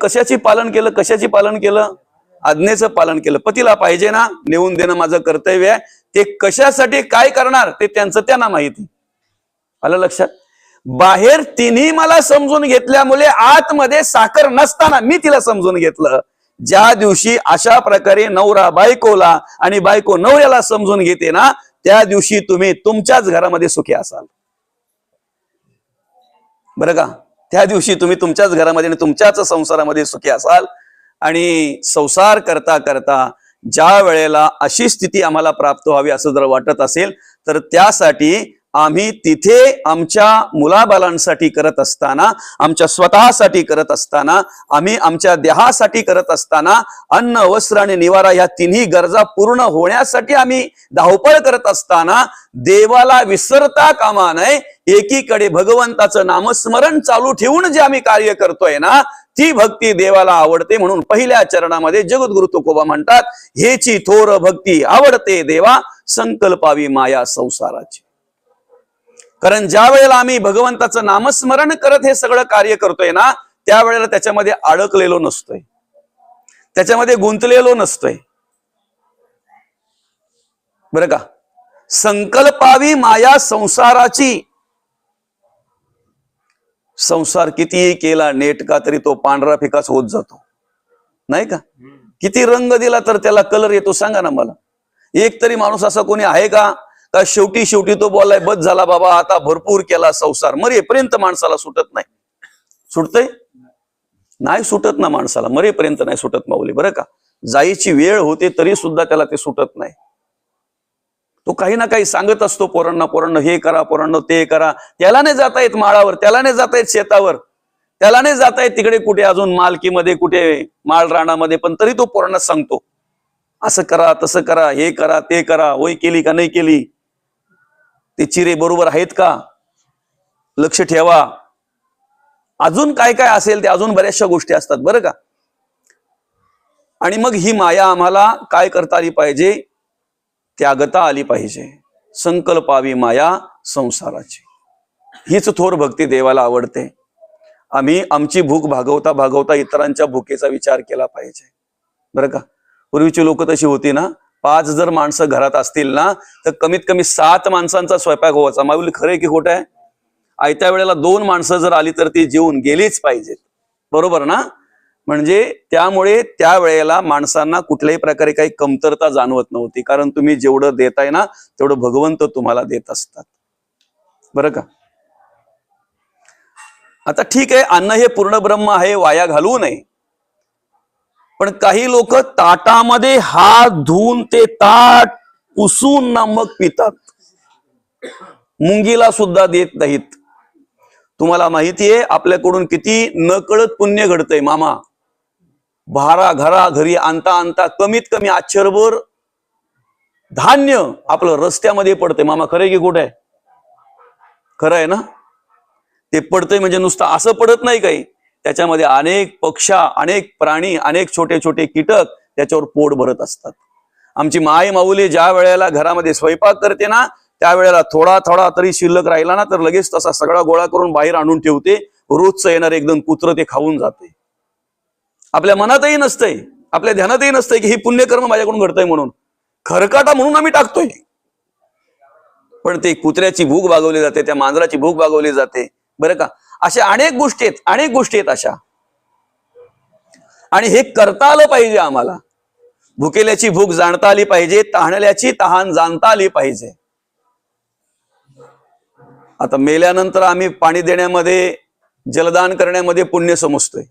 कशाची पालन केलं कशाची पालन केलं? आज्ञेचं पालन केलं. पतीला पाहिजे ना नेऊन देणं माझं कर्तव्य आहे. ते कशासाठी काय करणार ते त्यांचं त्यांना माहिती. आलं लक्षात? बाहेर तिन्ही मला समजून घेतल्यामुळे आतमध्ये साखर नसताना मी तिला समजून घेतलं. ज्या दिवशी अशा प्रकारे नवरा बायकोला आणि बायको नवऱ्याला समजून घेते ना त्या दिवशी तुम्ही तुमच्याच घरामध्ये सुखी असाल. बरं का? त्या दिवशी तुम्ही तुमच्याच घरामध्ये आणि तुमच्याच संसारामध्ये सुखी असाल. आणि संसार करता करता ज्या वेळेला अशी स्थिती आम्हाला प्राप्त व्हावी असं जर वाटत असेल तर त्यासाठी आम्ही तिथे आमच्या मुलाबालांसाठी करत असताना आमच्या स्वतःसाठी करत असताना आम्ही आमच्या देहासाठी करत असताना अन्न वस्त्र आणि निवारा या तिन्ही गरजा पूर्ण होण्यासाठी आम्ही धावपळ करत असताना देवाला विसरता कामा नये एकीकडे भगवंताचं नामस्मरण चालू ठेवून जे आम्ही कार्य करतोय ना ती भक्ती देवाला आवडते म्हणून पहिल्या चरणामध्ये जगद्गुरु तुकोबा म्हणतात हेची थोर भक्ती आवडते देवा संकल्पावी माया संसाराची. कारण ज्या वेळेला आम्ही भगवंताचं नामस्मरण करत हे सगळं कार्य करतोय ना त्यावेळेला त्याच्यामध्ये अडकलेलो नसतोय. त्याच्यामध्ये गुंतलेलो नसतोय. बरं का? संकल्पावी माया संसाराची संसार कितीही केला नेटका तरी तो पांढरा फिकाच होत जातो. नाही का? किती रंग दिला तर त्याला कलर येतो सांगा ना मला. एक तरी माणूस असा कोणी आहे का? का शेवटी शेवटी तो बोललाय बस झाला बाबा आता भरपूर केला संसार. मरेपर्यंत माणसाला सुटत नाही. सुटतय? नाही सुटत ना माणसाला. मरेपर्यंत नाही सुटत माऊली बरं का? जायची वेळ होते तरी सुद्धा त्याला ते सुटत नाही. तो काही ना काही सांगत असतो पोरांना पोरांना हे करा पोरांना ते करा. त्याला नाही जाता येत माळावर त्याला नाही जाता येत शेतावर. त्याला नाही जाता येत तिकडे कुठे अजून मालकीमध्ये कुठे माळ राणामध्ये पण तरी तो पोरांना सांगतो. असं करा तसं करा हे करा ते करा होय केली का नाही केली? ते चिरे बरोबर आहेत का? लक्ष ठेवा. अजून काय काय असेल ते अजून बऱ्याचशा गोष्टी असतात बरं का? आणि मग ही माया आम्हाला काय करता आली पाहिजे? त्यागता आली पाहिजे. संकल्पावी माया संसाराची. हीच थोर भक्ती देवाला आवडते. आम्ही आमची भूक भागवता भागवता इतरांच्या भुकेचा विचार केला पाहिजे. बरं का? पूर्वीची लोक तशी होती ना? पाच जर माणसं घरात असतील ना तर कमीत कमी सात माणसांचा स्वयंपाक व्हायचा. माऊली खरंय की खोटं आहे? आयत्या वेळेला दोन माणसं जर आली तर ती जेवून गेलीच पाहिजेत. बरोबर ना? म्हणजे त्यामुळे त्या वेळेला माणसांना कुठल्याही प्रकारे काही कमतरता जाणवत नव्हती. कारण तुम्ही जेवढं देताय ना तेवढं भगवंत तुम्हाला देत असतात. बरं का? आता ठीक आहे अन्न हे पूर्ण ब्रह्म आहे वाया घालवू नये. पण काही लोक ताटामध्ये हात धुवून ते ताट पुसून ना मग पितात. मुंगीला सुद्धा देत नाहीत. तुम्हाला माहितीये आपल्याकडून किती नकळत पुण्य घडतंय मामा. भारा घरा घरी आणता आणता कमीत कमी आश्चर्यभर धान्य आपलं रस्त्यामध्ये पडते मामा खरे की कुठे आहे? खरं आहे ना? ते पडते म्हणजे नुसतं असं पडत नाही काही. त्याच्यामध्ये अनेक पक्षा अनेक प्राणी अनेक छोटे छोटे कीटक त्याच्यावर पोट भरत असतात. आमची माय माऊली ज्या वेळेला घरामध्ये स्वयंपाक करते ना त्यावेळेला थोडा थोडा तरी शिल्लक राहिला ना तर लगेच तसा सगळा गोळा करून बाहेर आणून ठेवते. रोजचं येणार एकदम कुत्र ते खाऊन जाते. आपल्या मनातही नसतंय आपल्या ध्यानातही नसतंय की हे पुण्यकर्म माझ्याकडून घडतंय म्हणून. खरकाटा म्हणून आम्ही टाकतोय. पण ते कुत्र्याची भूक भागवली जाते त्या मांजराची भूक भागवली जाते. बरं का? अशा अनेक गोष्टी आहेत अनेक गोष्टी आहेत अशा. आणि हे करता आलं पाहिजे आम्हाला. भुकेल्याची भूक जाणता आली पाहिजे तहानल्याची तहान जाणता आली पाहिजे. आता मेल्यानंतर आम्ही पाणी देण्यामध्ये जलदान करण्यामध्ये पुण्य समजतोय.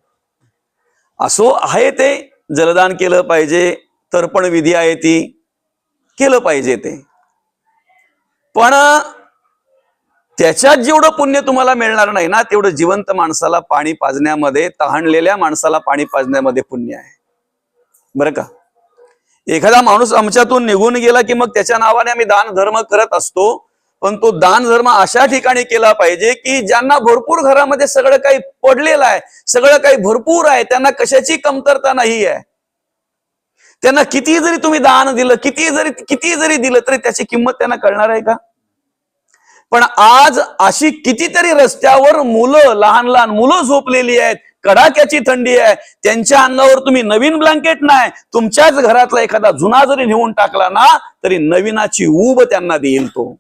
असो आहे ते जलदान केलं पाहिजे तर्पण विधी आहे ती केलं पाहिजे ते. पण त्याच्यात जेवढं पुण्य तुम्हाला मिळणार नाही ना तेवढं जिवंत माणसाला पाणी पाजण्यामध्ये तहानलेल्या माणसाला पाणी पाजण्यामध्ये पुण्य आहे. बरं का? एखादा माणूस आमच्यातून निघून गेला की मग त्याच्या नावाने आम्ही दान धर्म करत असतो पण तो दान धर्म अशा ठिकाणी केला पाहिजे की ज्यांना भरपूर घरामध्ये सगळं काही पडलेलं आहे सगळं काही भरपूर आहे त्यांना कशाची कमतरता नाही आहे? त्यांना किती जरी तुम्ही दान दिलं किती जरी किती जरी दिलं तरी त्याची किंमत त्यांना कळणार आहे का? पण आज अशी कितीतरी रस्त्यावर मुलं लहान लहान मुलं झोपलेली आहेत कडाक्याची थंडी आहे त्यांच्या अंगावर तुम्ही नवीन ब्लँकेट नाही तुमच्याच घरातला एखादा जुना जरी नेऊन टाकला ना तरी नवीनाची ऊब त्यांना देईल तो.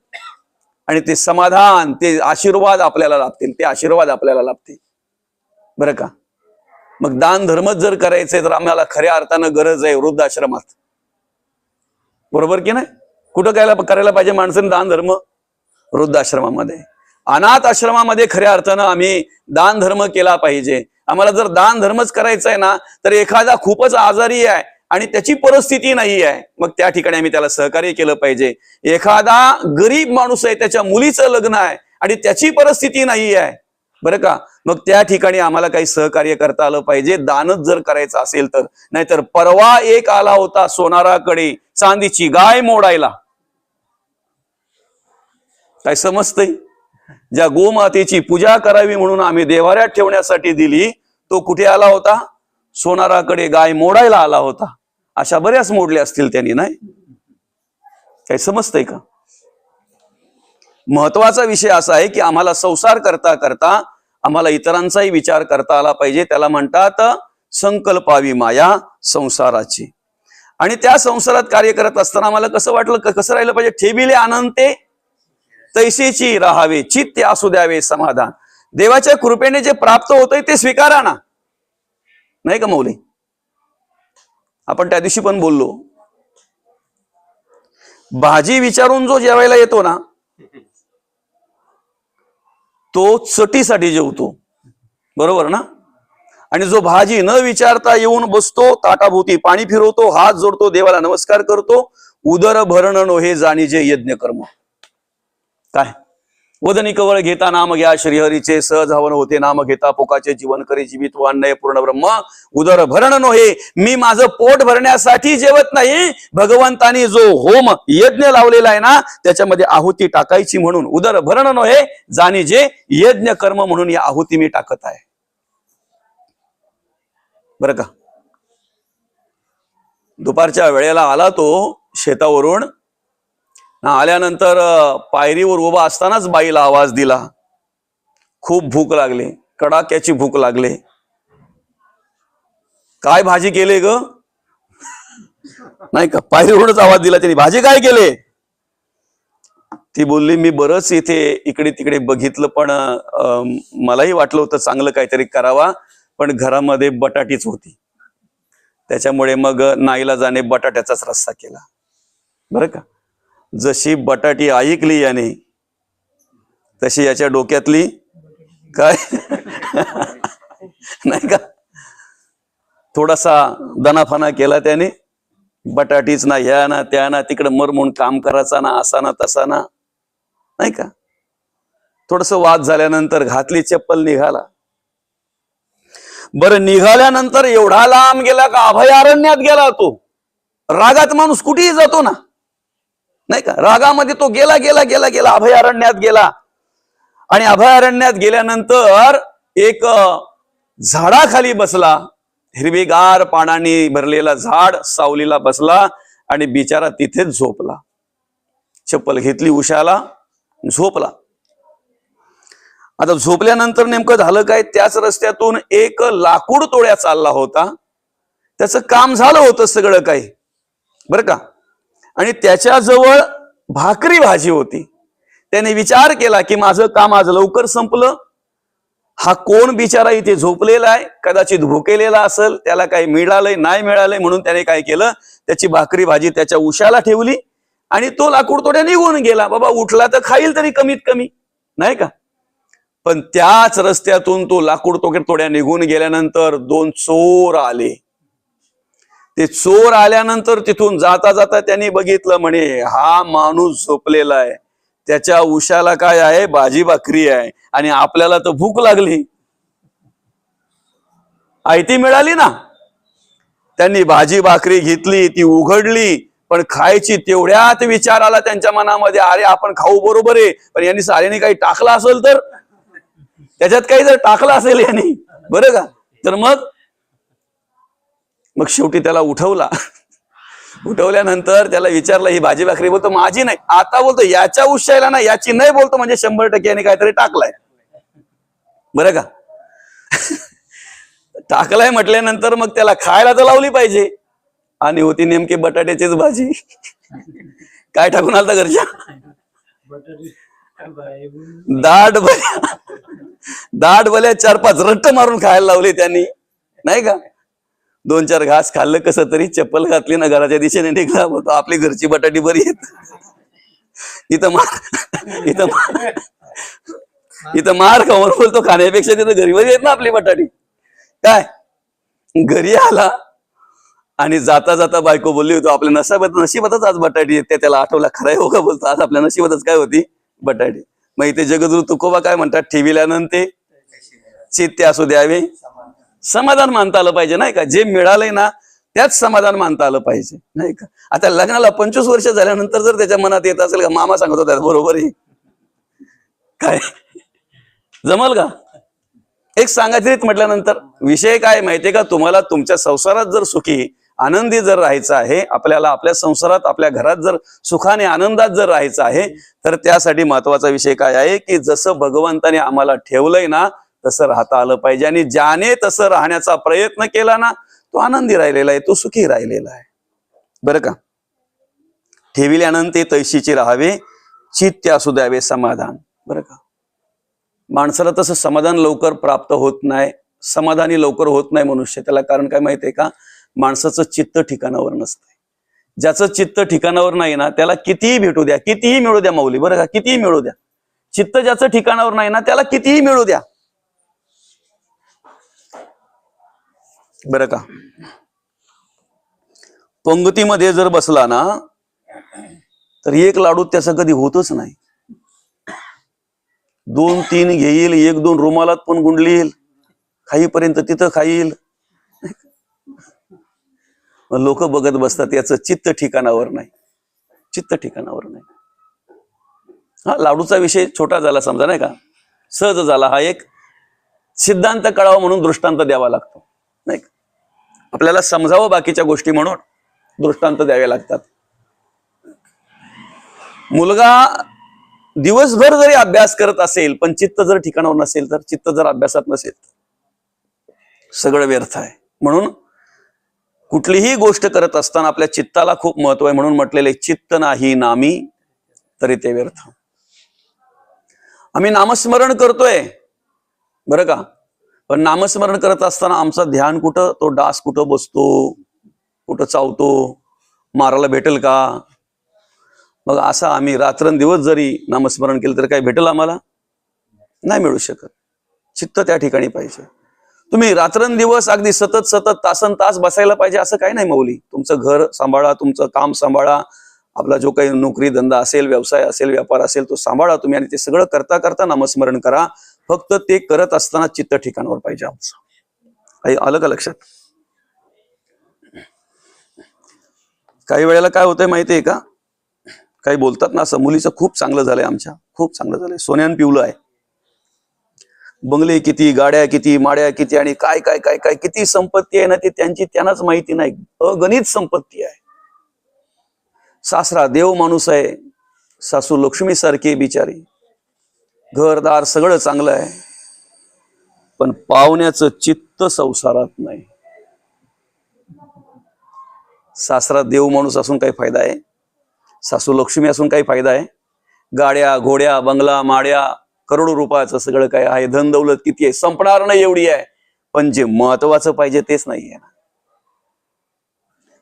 आणि ते समाधान ते आशीर्वाद आपल्याला लाभतील ते आशीर्वाद आपल्याला लाभतील. बरं का? मग दान धर्मच जर करायचे तर आम्हाला खऱ्या अर्थानं गरज आहे वृद्धाश्रमात. बरोबर की नाही? कुठं करायला करायला पाहिजे माणसाने दान धर्म? वृद्धाश्रमामध्ये. अनाथ आश्रमामध्ये खऱ्या अर्थानं आम्ही दान धर्म केला पाहिजे. आम्हाला जर दान धर्मच करायचा आहे ना तर एखादा खूपच आजारी आहे. आणि त्याची परिस्थिती नाही आहे मग त्या ठिकाणी आम्ही त्याला सहकार्य केलं पाहिजे. एखादा गरीब माणूस आहे त्याच्या मुलीचं लग्न आहे आणि त्याची परिस्थिती नाही आहे बरं का? मग त्या ठिकाणी आम्हाला काही सहकार्य करता आलं पाहिजे. दानच जर करायचं असेल तर. नाहीतर परवा एक आला होता सोनाराकडे चांदीची गाय मोडायला. काय समजतंय? ज्या गोमातेची पूजा करावी म्हणून आम्ही देवाऱ्यात ठेवण्यासाठी दिली तो कुठे आला होता? सोनाराकडे गाय मोडायला आला होता. अशा बऱ्याच मोडल्या असतील त्यांनी नाही? काही समजतंय का? महत्त्वाचा विषय असा आहे की आम्हाला संसार करता करता आम्हाला इतरांचाही विचार करता आला पाहिजे. त्याला म्हणतात संकल्पावी माया संसाराची. आणि त्या संसारात कार्य करत असताना आम्हाला कसं वाटलं? कसं राहिलं पाहिजे? ठेविले आनंदते तैसेची राहावे चित्ते असू द्यावे समाधान. देवाच्या कृपेने जे प्राप्त होतंय ते स्वीकारा ना. नाही का मौली? आपण त्या दिवशी पण बोललो. भाजी विचारून जो जेवायला येतो ना तो चटीसाठी जेवतो. बरोबर ना? आणि जो भाजी न विचारता येऊन बसतो ताटाभोवती पाणी फिरवतो हात जोडतो देवाला नमस्कार करतो उदर भरणनो हे जाणीजे यज्ञ कर्म काय? वदनी कवळ घेता नाम घ्या श्रीहरीचे सहज हवन होते नाम घेता पोकाचे जीवन करी जीवित व पूर्ण ब्रह्म उदर भरण नोहे. मी माझं पोट भरण्यासाठी जेवत नाही. भगवंतानी जो होम यज्ञ लावलेला आहे ना त्याच्यामध्ये आहुती टाकायची म्हणून उदर भरण नोहे जाणी जे यज्ञ कर्म म्हणून या आहुती मी टाकत आहे. बरं का? दुपारच्या वेळेला आला तो शेतावरून आल्यानंतर पायरीवर उभा असतानाच बाईला आवाज दिला. खूप भूक लागली. कडाक्याची भूक लागली. काय भाजी केले ग? नाही का? पायरीवरूनच आवाज दिला त्यांनी. भाजी काय केले? ती बोलली मी बरंच इथे इकडे तिकडे बघितलं पण मलाही वाटलं होतं चांगलं काहीतरी करावा पण घरामध्ये बटाटीच होती. त्याच्यामुळे मग नाईला जाणे बटाट्याचाच रस्सा केला. बरं का? जशी बटाटी ऐकली याने तशी याच्या डोक्यातली काय? नाही का? थोडासा दनाफाना केला त्याने. बटाटीच ना ह्या ना त्या ना तिकडं मरमून काम करायचा ना असा ना तसा ना. नाही का? थोडस वाद झाल्यानंतर घातली चप्पल निघाला. बरं निघाल्यानंतर एवढा लांब गेला का अभयारण्यात गेला तो. रागात माणूस कुठेही जातो ना. नाही का? रागामध्ये तो गेला गेला गेला गेला अभयारण्यात गेला. आणि अभयारण्यात गेल्यानंतर एक झाडाखाली बसला. हिरवीगार पानाने भरलेला झाड सावलीला बसला आणि बिचारा तिथेच झोपला. चप्पल घेतली उशाला झोपला. आता झोपल्यानंतर नेमकं झालं काय? त्याच रस्त्यातून एक लाकूड तोड्या चालला होता. त्याचं काम झालं होतं सगळं काही. बरं का? आणि त्याच्याजवळ भाकरी भाजी होती. त्याने विचार केला की माझं काम आज लवकर संपलं. हा कोण बिचारा इथे झोपलेला आहे? कदाचित भुकेलेला असेल त्याला काही मिळालंय नाही मिळालंय म्हणून त्याने काय केलं? त्याची भाकरी भाजी त्याच्या उशाला ठेवली आणि तो लाकूड तोड्या निघून गेला. बाबा उठला तर खाईल तरी कमीत कमी. नाही का? पण त्याच रस्त्यातून तो लाकूड तोके तोड्या निघून गेल्यानंतर दोन चोर आले. ते चोर आल्यानंतर तिथून जाता जाता त्यांनी बघितलं म्हणे हा माणूस झोपलेला आहे. त्याच्या उशाला काय आहे? भाजी भाकरी आहे. आणि आपल्याला तर भूक लागली. आयती मिळाली ना? त्यांनी भाजी भाकरी घेतली ती उघडली पण खायची तेवढ्यात विचार आला त्यांच्या मनामध्ये अरे आपण खाऊ बरोबर आहे पण यांनी साऱ्यांनी काही टाकलं असेल तर? त्याच्यात काही जर टाकलं असेल यांनी बरं का? तर मग मग शेवटी त्याला उठवला. उठवल्यानंतर त्याला विचारलं ही भाजी भाकरी बोलतो माझी नाही आता बोलतो याच्या उशायला ना याची नाही बोलतो म्हणजे शंभर टक्के याने काहीतरी टाकलाय. बरं का? टाकलाय म्हटल्यानंतर मग त्याला खायला तर लावली पाहिजे. आणि होती नेमकी बटाट्याचीच भाजी. काय टाकून आलता घरच्या? दाट भल्या दाट भल्या चार पाच रट्ट मारून खायला लावले त्यांनी. नाही का? दोन चार घास खाल्लं कसं तरी चप्पल घातली ना घराच्या दिशेने निघला होतो आपली घरची बटाटी बरी येत. इथं मार इथं मार इथं मार खाऊन बोलतो खाण्यापेक्षा तिथं घरी बरी येत ना आपली बटाटी. काय? घरी आला आणि जाता जाता बायको बोलली होतो आपल्या नशिबात नशिबातच आज बटाटी येते त्याला आठवला खराय हो का बोलतो? आज आपल्या नशिबातच काय होती? बटाटी. मग इथे जगदुरु तुकोबा काय म्हणतात? ठेविल्यानंतर चित्ते असू द्यावे. समाधान मानता आलं पाहिजे नाही का? जे मिळालंय ना त्याच समाधान मानता आलं पाहिजे नाही का? आता लग्नाला पंचवीस वर्ष झाल्यानंतर जर त्याच्या मनात येत असेल का मामा सांगत होता बरोबर आहे. काय? जमल का? एक सांगायचं म्हटल्यानंतर विषय काय माहितीये का? तुम्हाला तुमच्या संसारात जर सुखी आनंदी जर राहायचं आहे आपल्याला आपल्या संसारात आपल्या घरात जर सुखाने आनंदात जर राहायचं आहे तर त्यासाठी महत्त्वाचा विषय काय आहे की जसं भगवंताने आम्हाला ठेवलंय ना तसं राहता आलं पाहिजे. आणि ज्याने तसं राहण्याचा प्रयत्न केला ना तो आनंदी राहिलेला आहे तो सुखी राहिलेला आहे. बरं का? ठेविल्यानंतर तैशीचे राहावे चित्त असू द्यावे समाधान. बरं का? माणसाला तसं समाधान लवकर प्राप्त होत नाही समाधानी लवकर होत नाही मनुष्य. त्याला कारण काय माहितीये का? माणसाचं चित्त ठिकाणावर नसतंय. ज्याचं चित्त ठिकाणावर नाही ना त्याला कितीही भेटू द्या कितीही मिळू द्या माऊली बरं का? कितीही मिळू द्या. चित्त ज्याचं ठिकाणावर नाही ना त्याला कितीही मिळू द्या. बरं का. पंगतीमध्ये जर बसला ना तर एक लाडू त्याचा कधी होतच नाही. दोन तीन घेईल एक दोन रुमालात पण गुंडलील खाईपर्यंत तिथं खाईल लोक बघत बसतात याचं चित्त ठिकाणावर नाही. चित्त ठिकाणावर नाही. हा लाडूचा विषय छोटा झाला समजा नाही का? सहज झाला हा एक सिद्धांत कळावा म्हणून दृष्टांत द्यावा लागतो. आपल्याला समजावं बाकीच्या गोष्टी म्हणून दृष्टांत द्यावे लागतात. मुलगा दिवसभर जरी अभ्यास करत असेल पण चित्त जर ठिकाणावर नसेल तर चित्त जर अभ्यासात नसेल सगळं व्यर्थ आहे. म्हणून कुठलीही गोष्ट करत असताना आपल्या चित्ताला खूप महत्त्व आहे. म्हणून म्हटलेले चित्त नाही नामी तरी ते व्यर्थ. आम्ही नामस्मरण करतोय. बरं का? पण नामस्मरण करत असताना आमचं ध्यान कुठं? तो डास कुठं बसतो? कुठं चावतो? मारायला भेटेल का? मग असा आम्ही रात्रंदिवस जरी नामस्मरण केलं तर काय भेटेल आम्हाला? नाही मिळू शकत. चित्त त्या ठिकाणी पाहिजे. तुम्ही रात्रंदिवस अगदी सतत सतत तासन तास बसायला पाहिजे असं काही नाही मौली तुमचं घर सांभाळा तुमचं काम सांभाळा. आपला जो काही नोकरी धंदा असेल व्यवसाय असेल व्यापार असेल तो सांभाळा तुम्ही आणि ते सगळं करता करता नामस्मरण करा. फक्त ते करत असताना चित्त ठिकाणावर पाहिजे आमचं. काही आलं का लक्षात? काही वेळेला काय होतंय माहितीये का? काही बोलतात ना असं मुलीचं खूप चांगलं झालंय आमच्या. खूप चांगलं झालंय. सोन्यान पिवलं आहे. बंगले किती गाड्या किती माड्या किती आणि काय काय काय काय किती संपत्ती आहे ना ती त्यांची त्यांनाच माहिती नाही. अगणित संपत्ती आहे. सासरा देव माणूस आहे. सासू लक्ष्मी सारखी बिचारी. घरदार सगळं चांगलं आहे. पण पाहुण्याचं चित्त संसारात नाही. सासरा देव माणूस असून काही फायदा आहे. सासू लक्ष्मी असून काही फायदा आहे. गाड्या घोड्या बंगला माड्या करोडो रुपयाचं सगळं काय आहे. धन दौलत किती आहे? संपणार नाही एवढी आहे. पण जे महत्वाचं पाहिजे तेच नाही आहे ना.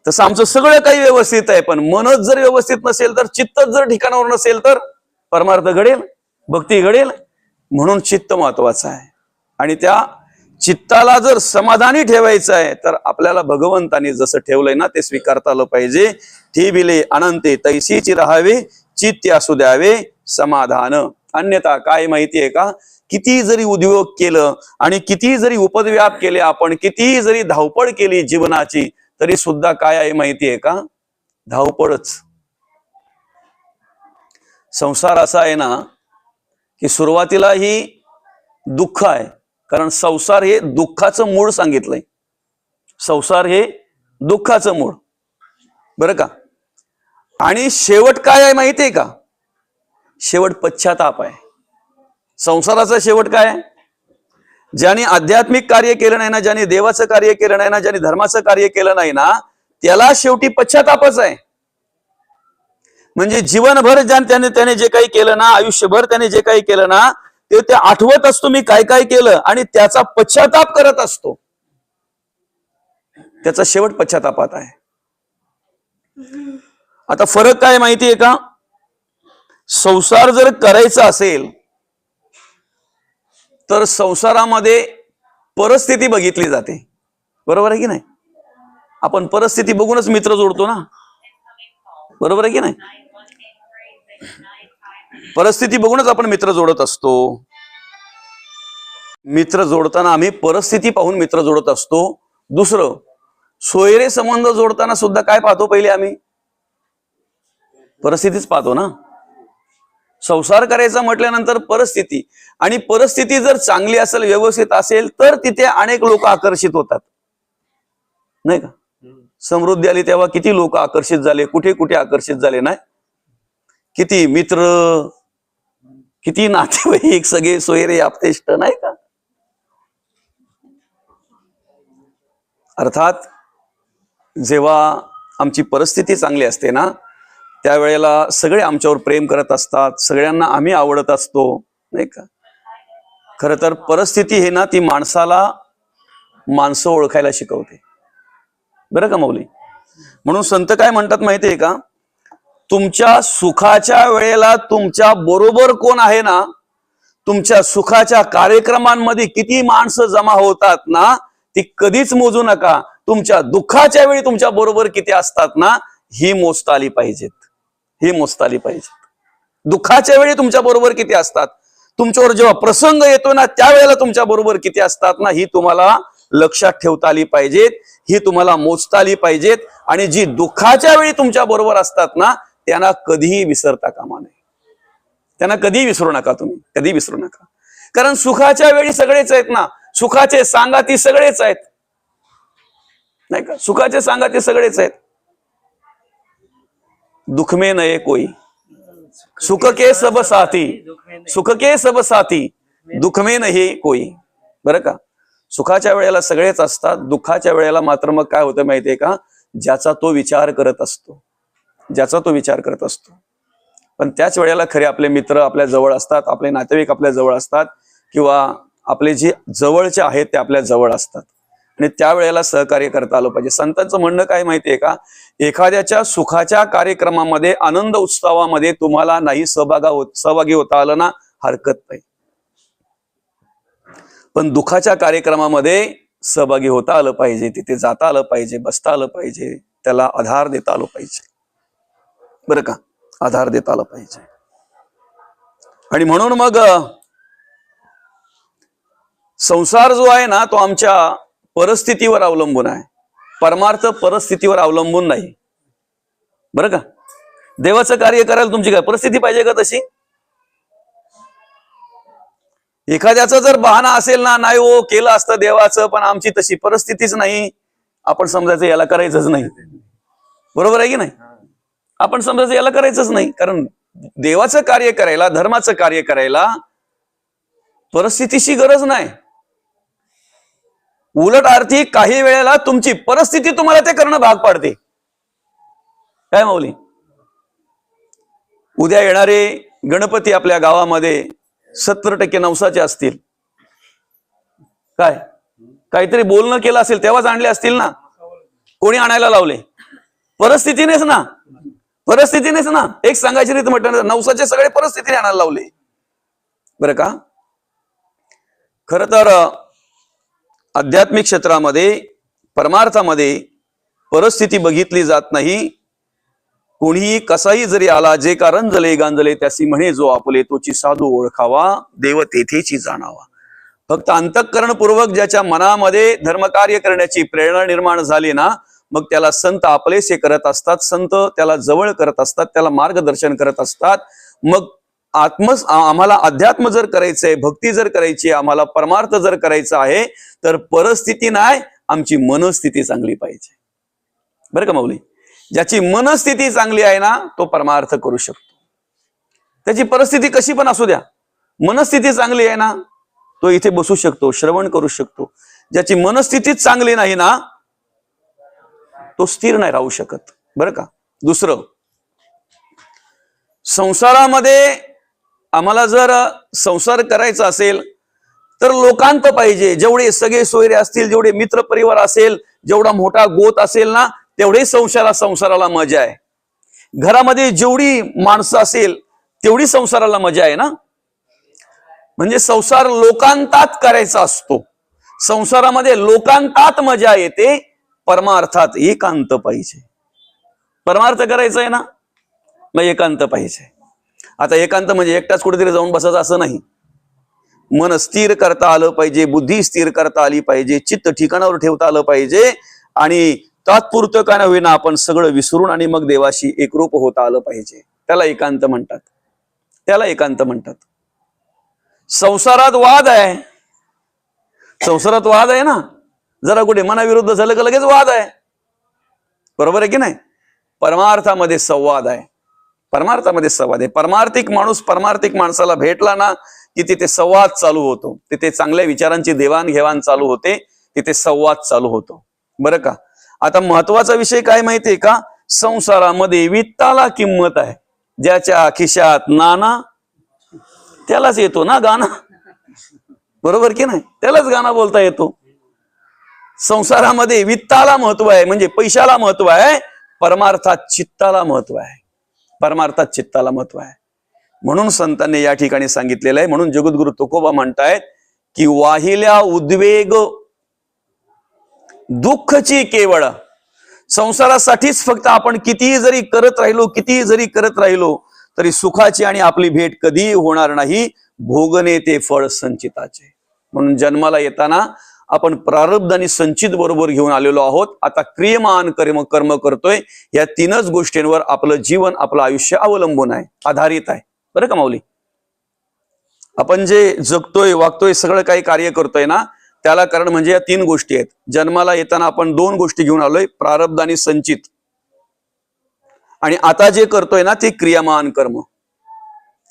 तसं आमचं सगळं काही व्यवस्थित आहे. पण मनच जर व्यवस्थित नसेल तर चित्तच जर ठिकाणावर नसेल तर परमार्थ घडेल. भक्ती घडेल म्हणून चित्त महत्वाचं आहे. आणि त्या चित्ताला जर समाधानी ठेवायचं आहे तर आपल्याला भगवंताने जसं ठेवलंय ना ते स्वीकारता आलं पाहिजे. ठेविले अनंते तैसीची राहावे चित्त असू द्यावे समाधान. अन्यथा काय माहितीये का? किती जरी उद्योग केलं आणि किती जरी उपद्व्याप केले आपण किती जरी धावपळ केली जीवनाची तरी सुद्धा काय आहे माहितीये का? धावपळच. संसार असा आहे ना की सुरुवातीला ही दुःख आहे. कारण संसार हे दुःखाचं मूळ सांगितलंय. संसार हे दुःखाचं मूळ. बरं का? आणि शेवट काय आहे माहितीये का? शेवट पश्चाताप आहे. संसाराचा शेवट काय आहे? ज्याने आध्यात्मिक कार्य केलं नाही ना ज्याने देवाचं कार्य केलं नाही ना ज्याने धर्माचं कार्य केलं नाही ना त्याला शेवटी पश्चातापच आहे. म्हणजे जीवनभर ज्या त्याने त्याने जे काही केलं ना आयुष्यभर त्याने जे काही केलं ना ते ते आठवत असतो मी काय काय केलं आणि त्याचा पश्चाताप करत असतो. त्याचा शेवट पश्चातापात आहे. आता फरक काय माहितीये का? संसार जर करायचा असेल तर संसारामध्ये परिस्थिती बघितली जाते. बरोबर आहे की नाही? आपण परिस्थिती बघूनच मित्र जोडतो ना. बरोबर आहे की नाही? परिस्थिती बघूनच आपण मित्र जोडत असतो. मित्र जोडताना आम्ही परिस्थिती पाहून मित्र जोडत असतो. दुसरं सोयरे संबंध जोडताना सुद्धा काय पाहतो पहिले आम्ही? परिस्थितीच पाहतो ना. संसार करायचा म्हटल्यानंतर परिस्थिती. आणि परिस्थिती जर चांगली असेल व्यवस्थित असेल तर तिथे अनेक लोक आकर्षित होतात. नाही का? समृद्धी आली तेव्हा किती लोक आकर्षित झाले? कुठे कुठे आकर्षित झाले? नाही? किती मित्र किती नातेवाईक सगळे सोयरे आपतेष्ट नाही का? अर्थात जेव्हा आमची परिस्थिती चांगली असते ना त्यावेळेला सगळे आमच्यावर प्रेम करत असतात सगळ्यांना आम्ही आवडत असतो नाही का? खर तर परिस्थिती हे ना ती माणसाला माणसं ओळखायला शिकवते. बरं का मौली? म्हणून संत काय म्हणतात माहितीये का? तुमच्या सुखाच्या वेळेला तुमच्या बरोबर कोण आहे ना तुमच्या सुखाच्या कार्यक्रमांमध्ये किती माणसं जमा होतात ना ती कधीच मोजू नका. तुमच्या दुःखाच्या वेळी तुमच्या बरोबर किती असतात ना ही मोजता आली पाहिजेत. ही मोजता आली पाहिजेत. दुःखाच्या वेळी तुमच्या बरोबर किती असतात? तुमच्यावर जेव्हा प्रसंग येतो ना त्यावेळेला तुमच्या बरोबर किती असतात ना ही तुम्हाला लक्षात ठेवता आली पाहिजेत. ही तुम्हाला मोजता आली पाहिजेत. आणि जी दुःखाच्या वेळी तुमच्या बरोबर असतात ना त्यांना कधीही विसरता कामा नये. त्यांना कधीही विसरू नका तुम्ही. कधी विसरू नका. कारण सुखाच्या वेळी सगळेच आहेत ना. सुखाचे सांगाती सगळेच आहेत. नाही का? सुखाचे सांगाती सगळेच आहेत. दुखमे नये कोई. सुख के सब साथी. सुख के सब साथी. दुखमे नये नाही कोई. बरं का? सुखाच्या वेळेला सगळेच असतात. दुःखाच्या वेळेला मात्र मग काय होतं माहितीये का? ज्याचा तो विचार करत असतो. ज्याचा तो विचार करत असतो. पण त्याच वेळेला खरे आपले मित्र आपल्या जवळ असतात आपले नातेवाईक आपल्या जवळ असतात किंवा आपले जे जवळचे आहेत ते आपल्या जवळ असतात. आणि त्यावेळेला सहकार्य करता आलं पाहिजे. संतांचं म्हणणं काय माहितीये का? एखाद्याच्या सुखाच्या कार्यक्रमामध्ये आनंद उत्सवामध्ये तुम्हाला नाही सहभागा होत सहभागी होता आलं ना हरकत नाही. पण दुःखाच्या कार्यक्रमामध्ये सहभागी होता आलं पाहिजे तिथे जाता आलं पाहिजे बसता आलं पाहिजे त्याला आधार देता आलं पाहिजे. बरं का? आधार देता आला पाहिजे. आणि म्हणून मग संसार जो आहे ना तो आमच्या परिस्थितीवर अवलंबून आहे. परमार्थ परिस्थितीवर अवलंबून नाही. बरं का? देवाचं कार्य करायला तुमची काय परिस्थिती पाहिजे का तशी? एखाद्याचं जर बहाना असेल ना नाही हो केलं असतं देवाचं पण आमची तशी परिस्थितीच नाही. आपण समजायचं याला करायचंच नाही. बरोबर आहे की नाही? आपण समजा याला करायचंच नाही. कारण देवाचं कार्य करायला धर्माचं कार्य करायला परिस्थितीची गरज नाही. उलट अर्थी काही वेळेला तुमची परिस्थिती तुम्हाला ते करणं भाग पाडते. काय माऊली? उद्या येणारे गणपती आपल्या गावामध्ये सत्तर टक्के नवसाचे असतील. काय? काहीतरी बोलणं केलं असेल तेव्हाच आणले असतील ना? कोणी आणायला लावले? परिस्थितीनेच ना. परिस्थितीनेच ना. एक सांगायची रीत म्हटलं नवसाचे सगळे परिस्थितीने आणायला लावले. बरं का? खर तर आध्यात्मिक क्षेत्रामध्ये परमार्थामध्ये परिस्थिती बघितली जात नाही. कोणीही कसाही जरी आला जे कारण जले गांजले त्यासी म्हणे जो आपले तोची साधू ओळखावा देव तेथेची जाणावा. फक्त अंतःकरणपूर्वक ज्याच्या मनामध्ये धर्मकार्य करण्याची प्रेरणा निर्माण झाली ना मग त्याला संत आपलेसे करत असतात संत त्याला जवळ करत असतात त्याला मार्गदर्शन करत असतात. मग आत्म आम्हाला अध्यात्म जर करायचंय भक्ती जर करायची आहे, आम्हाला परमार्थ जर करायचा आहे तर परिस्थिती नाही आमची मनस्थिती चांगली पाहिजे. बरं का माऊली? ज्याची मनस्थिती चांगली आहे ना तो परमार्थ करू शकतो. त्याची परिस्थिती कशी पण असू द्या. मनस्थिती चांगली आहे ना तो इथे बसू शकतो श्रवण करू शकतो. ज्याची मनस्थितीच चांगली नाही ना तो स्थिर नाही राहू शकत. बरं का? दुसरं संसारामध्ये आम्हाला जर संसार करायचा असेल तर लोकांत पाहिजे. जेवढे सगळे सोयरे असतील जेवढे मित्र परिवार असेल जेवढा मोठा गोत असेल ना तेवढे संसारा संसाराला मजा आहे. घरामध्ये जेवढी माणसं असेल तेवढी संसाराला मजा आहे ना? म्हणजे संसार लोकांतात करायचा असतो. संसारामध्ये लोकांतात मजा येते परमार्थात एकांत पाहिजे. परमार्थ करायचा आहे ना मग एकांत पाहिजे. आता एकांत म्हणजे एकटाच कुठेतरी जाऊन बसायचं असं नाही. मन स्थिर करता आलं पाहिजे बुद्धी स्थिर करता आली पाहिजे चित्त ठिकाणावर ठेवता आलं पाहिजे आणि तात्पुरतं का ना होईना आपण सगळं विसरून आणि मग देवाशी एकरूप होता आलं पाहिजे. त्याला एकांत म्हणतात. त्याला एकांत म्हणतात. संसारात वाद आहे. संसारात वाद आहे ना जरा कुठे मनाविरुद्ध झालं का लगेच वाद आहे. बरोबर आहे की नाही? परमार्थामध्ये संवाद आहे. परमार्थामध्ये संवाद आहे. परमार्थिक माणूस परमार्थिक माणसाला भेटला ना की तिथे संवाद चालू होतो. तिथे चांगल्या विचारांची देवाणघेवाण चालू होते. तिथे संवाद चालू होतो. बरं का? आता महत्त्वाचा विषय काय माहितीये का? संसारामध्ये वित्ताला किंमत आहे. ज्याच्या खिशात नाना त्यालाच येतो ना गाणं? बरोबर की नाही? त्यालाच गाणं बोलता येतो. संसारामध्ये वित्ताला महत्त्व आहे म्हणजे पैशाला महत्त्व आहे परमार्थात चित्ताला महत्त्व आहे. परमार्थात चित्ताला महत्त्व आहे. म्हणून संतांनी या ठिकाणी सांगितलेलं आहे म्हणून जगद्गुरु तुकोबा म्हणतायत की वाहिल्या उद्वेग दुःखची केवळ. संसारासाठीच फक्त आपण कितीही जरी करत राहिलो कितीही जरी करत राहिलो तरी सुखाची आणि आपली भेट कधीही होणार नाही. भोगणे ते फळ संचिताचे. म्हणून जन्माला येताना आपण प्रारब्ध आणि संचित बरोबर घेऊन आलेलो आहोत. आता क्रियमान कर्म कर्म करतोय. या तीनच गोष्टींवर आपलं जीवन आपलं आयुष्य अवलंबून आहे आधारित आहे. बरं का माऊली? आपण जे जगतोय वागतोय सगळं काही कार्य करतोय ना त्याला कारण म्हणजे या तीन गोष्टी आहेत. जन्माला येताना आपण दोन गोष्टी घेऊन आलोय प्रारब्ध आणि संचित. आणि आता जे करतोय ना ते क्रियामान कर्म.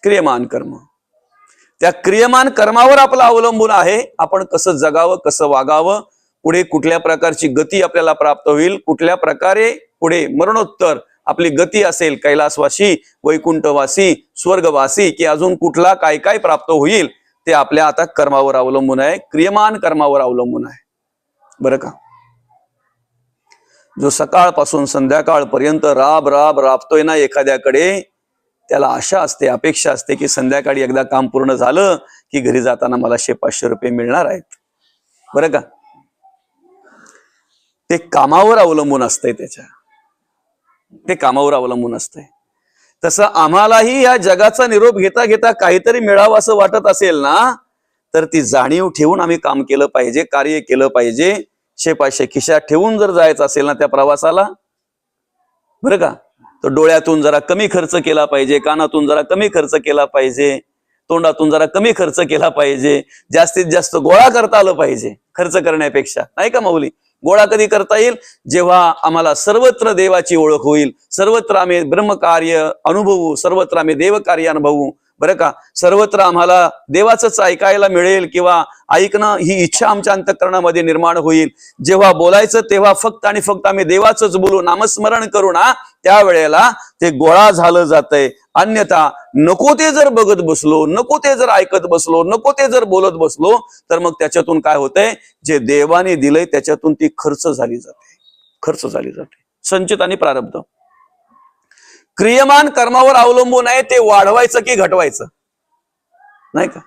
क्रियमान कर्म. त्या क्रियमान कर्मावर आपलं अवलंबून आहे. आपण कसं जगावं कसं वागावं पुढे कुठल्या प्रकारची गती आपल्याला प्राप्त होईल कुठल्या प्रकारे पुढे मरणोत्तर आपली गती असेल कैलासवासी वैकुंठवासी स्वर्गवासी की अजून कुठला काय काय प्राप्त होईल ते आपल्या आता कर्मावर अवलंबून आहे. क्रियमान कर्मावर अवलंबून आहे. बरं का? जो सकाळपासून संध्याकाळपर्यंत राब राब राबतोय ना एखाद्याकडे त्याला आशा असते अपेक्षा असते की संध्याकाळी एकदा काम पूर्ण झालं की घरी जाताना मला शे पाचशे रुपये मिळणार आहेत. बरं का? ते कामावर अवलंबून असतंय त्याच्या. ते कामावर अवलंबून असतंय. तसं आम्हालाही या जगाचा निरोप घेता घेता काहीतरी मिळावं असं वाटत असेल ना तर ती जाणीव ठेवून आम्ही काम केलं पाहिजे कार्य केलं पाहिजे. शे पाचशे खिशात ठेवून जर जायचं असेल ना त्या प्रवासाला. बरं का? तर डोळ्यातून जरा कमी खर्च केला पाहिजे कानातून जरा कमी खर्च केला पाहिजे तोंडातून जरा कमी खर्च केला पाहिजे जास्तीत जास्त गोळा करता आलं पाहिजे खर्च करण्यापेक्षा. नाही का माऊली? गोळा कधी करता येईल? जेव्हा आम्हाला सर्वत्र देवाची ओळख होईल सर्वत्र आम्ही ब्रह्मकार्य अनुभवू सर्वत्र आम्ही देवकार्य अनुभवू बरं का? सर्वत्र आम्हाला देवाचंच ऐकायला मिळेल किंवा ऐकणं ही इच्छा आमच्या अंतकरणामध्ये निर्माण होईल. जेव्हा बोलायचं तेव्हा फक्त आणि फक्त आम्ही देवाचंच बोलू नामस्मरण करू ना त्यावेळेला ते गोळा झालं जातंय. अन्यथा नको ते जर बघत बसलो नको ते जर ऐकत बसलो नको ते जर बोलत बसलो तर मग त्याच्यातून काय होतंय? जे देवाने दिलंय त्याच्यातून ती खर्च झाली जाते. खर्च झाली जाते. संचित आणि प्रारब्ध. क्रियमान कर्मावर अवलंबून आहे ते वाढवायचं की घटवायचं? नाही का?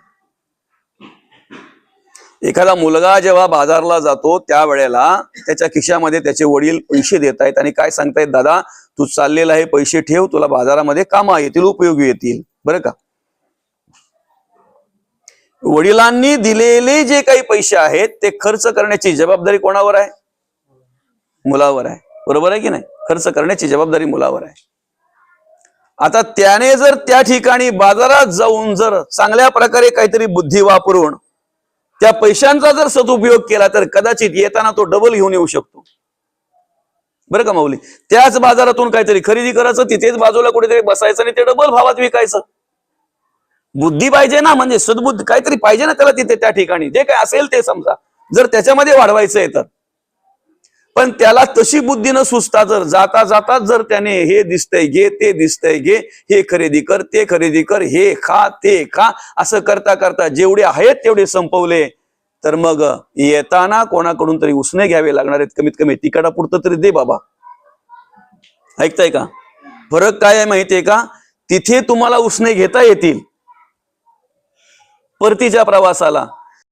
एखादा मुलगा जेव्हा बाजारला जातो त्यावेळेला त्याच्या खिशामध्ये त्याचे वडील पैसे देत आहेत आणि काय सांगतायत दादा तू चाललेला आहे पैसे ठेव तुला बाजारामध्ये कामा येतील उपयोगी येतील. बरं का? वडिलांनी दिलेले जे काही पैसे आहेत ते खर्च करण्याची जबाबदारी कोणावर आहे? मुलावर आहे. बरोबर आहे की नाही? खर्च करण्याची जबाबदारी मुलावर आहे. आता त्याने जर त्या ठिकाणी बाजारात जाऊन जर चांगल्या प्रकारे काहीतरी बुद्धी वापरून त्या पैशांचा जर सदुपयोग केला तर कदाचित येताना तो डबल घेऊन येऊ शकतो. बरं का माऊली? त्याच बाजारातून काहीतरी खरेदी करायचं तिथेच बाजूला कुठेतरी बसायचं आणि ते डबल भावात विकायचं. बुद्धी पाहिजे ना म्हणजे सद्बुद्धी काहीतरी पाहिजे ना त्याला तिथे त्या ठिकाणी. जे काय असेल ते समजा. जर त्याच्यामध्ये वाढवायचं आहे तर. पण त्याला तशी बुद्धी न सुचता जर जाता जाता जर त्याने हे दिसतंय घे ते दिसतंय घे हे खरेदी कर ते खरेदी कर हे खा ते खा असं करता करता जेवढे आहेत तेवढे संपवले. तर मग येताना कोणाकडून तरी उसने घ्यावे लागणार आहेत? कमीत कमी तिकाडापुरतं तरी दे बाबा. ऐकताय का? फरक काय आहे माहितीये का? तिथे तुम्हाला उसने घेता येतील. परतीच्या प्रवासाला.